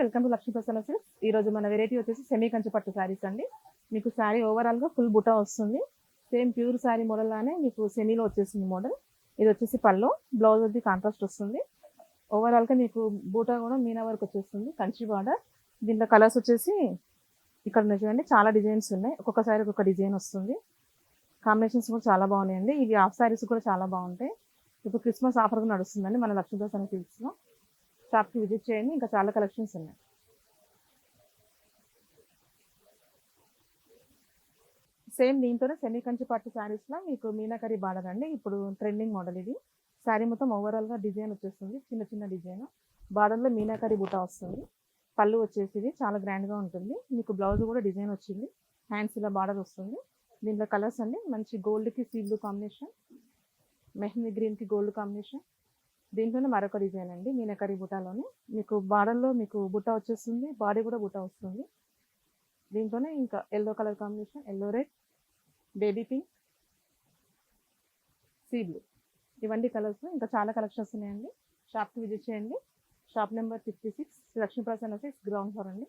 Welcome to Lakshmi Prasanna silks ఈ రోజు మన వెరైటీ వచ్చేసి సెమీ కంచి పట్టు శారీస్ అండి. మీకు శారీ ఓవరాల్గా ఫుల్ బుటా వస్తుంది. సేమ్ ప్యూర్ శారీ మోడల్ లానే మీకు సెమీలో వచ్చేసింది మోడల్ ఇది వచ్చేసి పళ్ళు. బ్లౌజ్ అది కాంట్రాస్ట్ వస్తుంది. ఓవరాల్గా మీకు బూటా కూడా మీనా వరకు వచ్చేస్తుంది. కంచి బార్డర్ దీంట్లో కలర్స్ వచ్చేసి ఇక్కడ ఉన్నాయి చూడండి చాలా డిజైన్స్ ఉన్నాయి. ఒక్కొక్క శారీ ఒక్కొక్క డిజైన్ వస్తుంది. కాంబినేషన్స్ కూడా చాలా బాగున్నాయండి. ఇవి హాఫ్ శారీస్ కూడా చాలా బాగుంటాయి. ఇప్పుడు క్రిస్మస్ ఆఫర్ కూడా నడుస్తుందండి మన లక్ష్మీ ప్రసన్న సిల్క్స్లో షాప్కి విజిట్ చేయండి. ఇంకా చాలా కలెక్షన్స్ ఉన్నాయి. సేమ్ దీంతోనే సెమీ కంచి పట్టు శారీస్లో మీకు మీనాకరీ బార్డర్ అండి. ఇప్పుడు ట్రెండింగ్ మోడల్ ఇది. శారీ మొత్తం ఓవరాల్గా డిజైన్ వచ్చేస్తుంది. చిన్న చిన్న డిజైన్. బార్డర్లో మీనాకరీ బుట్ట వస్తుంది. పళ్ళు వచ్చేసి చాలా గ్రాండ్గా ఉంటుంది. మీకు బ్లౌజ్ కూడా డిజైన్ వచ్చింది. హ్యాండ్స్ ఇలా బార్డర్ వస్తుంది. దీంట్లో కలర్స్ అండి. మంచి గోల్డ్కి సీల్డ్ కాంబినేషన్. మెహందీ గ్రీన్కి గోల్డ్ కాంబినేషన్. దీంట్లోనే మరొక డిజైన్ అండి. మీనకరీ బుటాలోనే. మీకు బార్డర్లో మీకు బుట్ట వచ్చేస్తుంది. బాడీ కూడా బుట్ట వస్తుంది. దీంట్లోనే ఇంకా yellow colour combination yellow red baby pink sea blue ఇవన్నీ కలర్స్ ఇంకా చాలా కలెక్షన్స్ ఉన్నాయండి. షాప్కి విజిట్ చేయండి. Shop number fifty six Lakshmiprasanna six ground floor అండి.